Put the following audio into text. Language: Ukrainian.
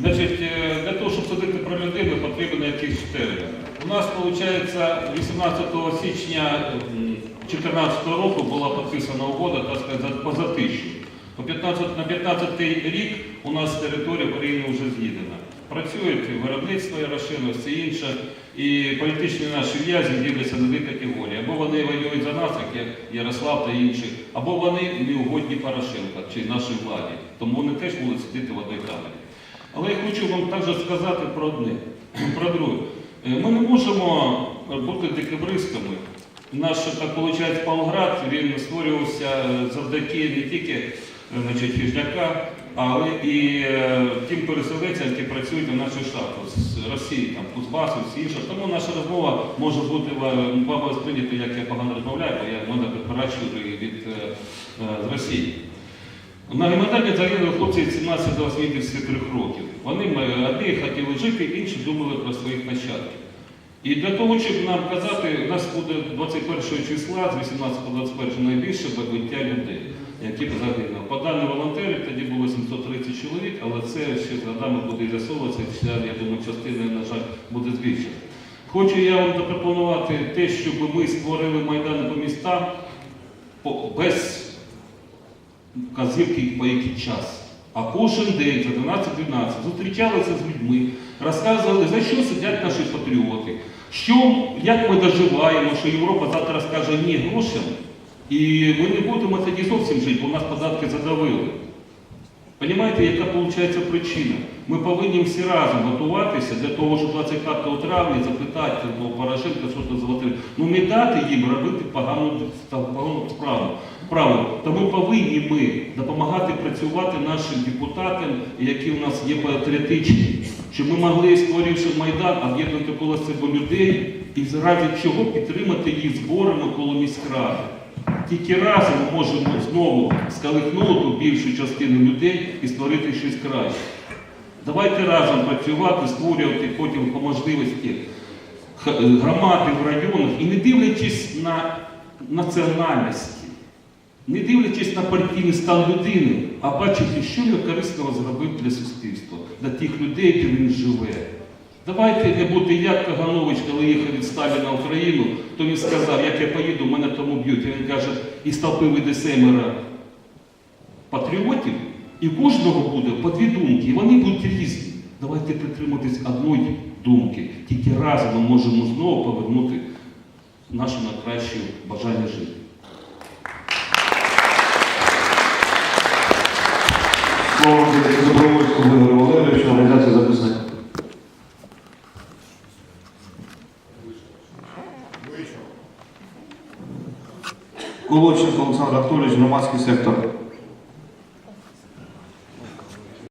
Значить, е, для того, щоб судити про людину, потрібен якийсь термін. У нас, виходить, 18 січня 2014 року була підписана угода, так сказати, за- по затищу. По 15, на 15 рік у нас територія України вже з'їдена. Працюють виробництво Ярошино, все інше. І політичні наші в'язні діляться на дві категорії. Або вони воюють за нас, як Ярослав та інші, або вони неугодні Порошенка чи нашій владі. Тому вони теж будуть сидіти в одній камері. Хочу вам також сказати про одне, про друге. Е, Ми не можемо бути декабристами. Наш, так виходить, Павлоград, він створювався е, завдяки не тільки е, значить, Хижняка, але і е, тим переселенцям, які працюють на нашій шахті з Росії, там, Кузбасу, всі інше. Тому наша розмова може бути ва- вами сприйняти, як я погано розмовляю, бо я мене препарачую від е, е, з Росії. На Гематальні загинули хлопці 17 до 83 років. Вони одні хотіли жити, інші думали про своїх нащадків. І для того, щоб нам казати, у нас буде 21 числа, з 18 по 21 найбільше побиття людей, які загинули. По даним волонтерів тоді було 730 чоловік, але це ще з годами буде з'ясовуватися, я думаю, частина, на жаль, буде збільшена. Хочу я вам запропонувати те, щоб ми створили майдани по містам без вказівки по який час. А кожен день за 12-12 зустрічалися з людьми, розказували, за що сидять наші патріоти, що, як ми доживаємо, що Європа завтра скаже ні грошам, і ми не будемо тоді зовсім жити, бо нас податки задавили. Понімаєте, яка виходить причина? Ми повинні всі разом готуватися для того, щоб 25 травня запитати у Порошенка, що за. Ну не дати їм робити погану, погану справу. Право. Тому повинні ми допомагати працювати нашим депутатам, які у нас є патріотичні, щоб ми могли, створивши Майдан, об'єднати коло себе людей і заради чого підтримати їх зборами коло міськради. Тільки разом ми можемо знову скалихнути більшу частину людей і створити щось краще. Давайте разом працювати, створювати потім по можливості громади в районах і не дивлячись на національності, не дивлячись на партійний стан людини, а бачити, що він корисного зробив для суспільства, для тих людей, де він живе. Давайте не бути як Каганович, коли їхав від Сталіна в Україну, то він сказав, як я поїду, мене тому б'ють. І він каже, із толпи вийде семеро патріотів, і кожного буде по дві думки, і вони будуть різні. Давайте притриматись одної думки. Тільки разом ми можемо знову повернути наше найкраще бажання жити. Слово Олександр Анатолійович, громадський сектор.